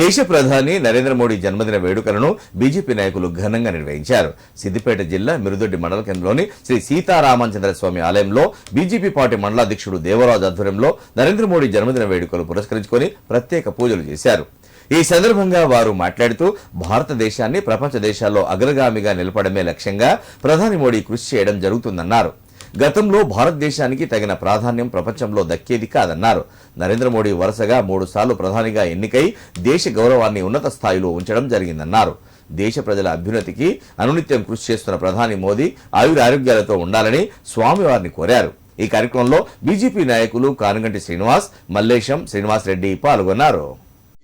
దేశ ప్రధాని నరేంద్ర మోడీ జన్మదిన వేడుకలను బీజేపీ నాయకులు ఘనంగా నిర్వహించారు. సిద్దిపేట జిల్లా మిరుదొడ్డి మండల కేంద్రంలోని శ్రీ సీతారామచంద్ర స్వామి ఆలయంలో బీజేపీ పార్టీ మండలాధ్యక్షుడు దేవరాజు ఆధ్వర్యంలో నరేంద్ర మోడీ జన్మదిన వేడుకలు పురస్కరించుకొని ప్రత్యేక పూజలు చేశారు. ఈ సందర్భంగా వారు మాట్లాడుతూ భారతదేశాన్ని ప్రపంచ దేశాల్లో అగ్రగామిగా నిలపడమే లక్ష్యంగా ప్రధాని మోడీ కృషి చేయడం జరుగుతుందన్నారు. గతంలో భారతదేశానికి తగిన ప్రాధాన్యం ప్రపంచంలో దక్కేది కాదన్నారు. నరేంద్ర మోడీ వరుసగా మూడు సార్లు ప్రధానిగా ఎన్నికై దేశ గౌరవాన్ని ఉన్నత స్థాయిలో ఉంచడం జరిగిందన్నారు. దేశ ప్రజల అభ్యున్నతికి అనునిత్యం కృషి చేస్తున్న ప్రధాని మోదీ ఆయురారోగ్యాలతో ఉండాలని స్వామివారిని కోరారు. ఈ కార్యక్రమంలో బీజేపీ నాయకులు కానుగంటి శ్రీనివాస్ మల్లేశం శ్రీనివాస్ రెడ్డి పాల్గొన్నారు.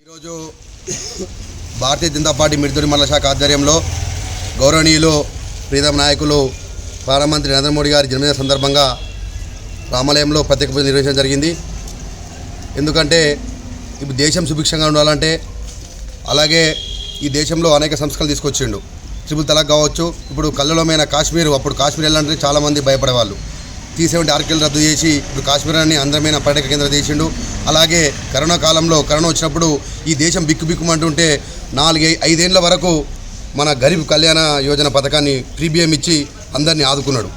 ఈరోజు భారతీయ జనతా పార్టీ మిడుదూరి మండల శాఖ ఆధ్వర్యంలో గౌరవనీయులు ప్రీతం నాయకులు ప్రధానమంత్రి నరేంద్ర మోడీ గారి జన్మదిన సందర్భంగా రామాలయంలో ప్రత్యేక పూజ నిర్వహించడం జరిగింది. ఎందుకంటే ఇప్పుడు దేశం సుభిక్షంగా ఉండాలంటే అలాగే ఈ దేశంలో అనేక సంస్కరణలు తీసుకొచ్చిండు. ట్రిపుల్ తలాక్ కావచ్చు ఇప్పుడు కళ్ళలోమైన కాశ్మీర్ అప్పుడు కాశ్మీర్ వెళ్ళాలంటే చాలామంది భయపడేవాళ్ళు. తీసేవంటి సెవెంటీ రద్దు చేసి ఇప్పుడు కాశ్మీరాన్ని అందమైన పర్యాటక కేంద్రం చేసిండు అలాగే కరోనా కాలంలో కరోనా వచ్చినప్పుడు ఈ దేశం బిక్కు బిక్కుమంటుంటే నాలుగు ఐదేళ్ళ వరకు మన గరీబ్ కళ్యాణ యోజన పథకాన్ని ప్రీమియం ఇచ్చి అందరినీ ఆదుకున్నాడు.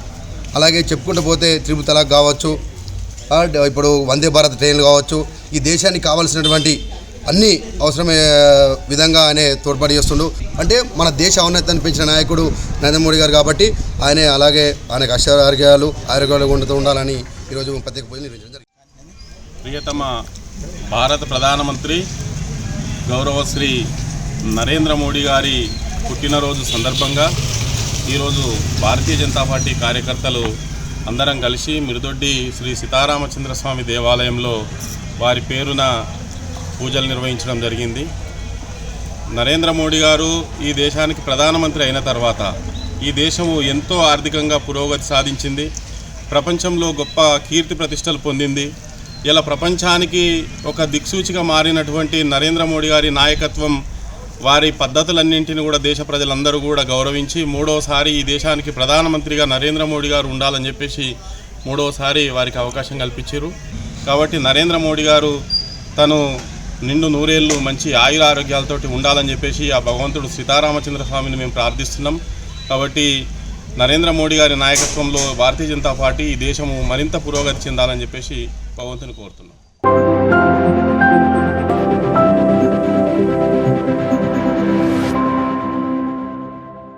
అలాగే చెప్పుకుంటూ పోతే త్రిపుల్ తలాక్ కావచ్చు ఇప్పుడు వందే భారత్ ట్రైన్లు కావచ్చు ఈ దేశానికి కావాల్సినటువంటి అన్ని అవసరమయ్యే విధంగా ఆయనే తోడ్పాటు చేస్తుండు. అంటే మన దేశ ఔన్నత్యాన్ని పెంచిన నాయకుడు నరేంద్ర మోడీ గారు కాబట్టి ఆయనే అలాగే ఆయనకు అష్టారోగ్యాలు ఆరోగ్యాలు ఉండుతూ ఉండాలని ఈరోజు ప్రత్యేక పూజలు నిర్వహించడం జరిగింది. ప్రియతమ భారత ప్రధానమంత్రి గౌరవ శ్రీ నరేంద్ర మోడీ గారి పుట్టినరోజు సందర్భంగా ఈరోజు భారతీయ జనతా పార్టీ కార్యకర్తలు అందరం కలిసి మిరుదొడ్డి శ్రీ సీతారామచంద్ర స్వామి దేవాలయంలో వారి పేరున పూజలు నిర్వహించడం జరిగింది. నరేంద్ర మోడీ గారు ఈ దేశానికి ప్రధానమంత్రి అయిన తర్వాత ఈ దేశము ఎంతో ఆర్థికంగా పురోగతి సాధించింది. ప్రపంచంలో గొప్ప కీర్తి ప్రతిష్టలు పొందింది. ఇలా ప్రపంచానికి ఒక దిక్సూచిగా మారినటువంటి నరేంద్ర మోడీ గారి నాయకత్వం వారి పద్ధతులన్నింటిని కూడా దేశ ప్రజలందరూ కూడా గౌరవించి మూడోసారి ఈ దేశానికి ప్రధానమంత్రిగా నరేంద్ర మోడీ గారు ఉండాలని చెప్పేసి మూడవసారి వారికి అవకాశం కల్పించారు. కాబట్టి నరేంద్ర మోడీ గారు తను నిండు నూరేళ్ళు మంచి ఆయుర ఆరోగ్యాలతోటి ఉండాలని చెప్పేసి ఆ భగవంతుడు సీతారామచంద్ర స్వామిని మేము ప్రార్థిస్తున్నాం. కాబట్టి నరేంద్ర మోడీ గారి నాయకత్వంలో భారతీయ జనతా పార్టీ ఈ దేశము మరింత పురోగతి చెందాలని చెప్పేసి భగవంతుని కోరుతున్నాం.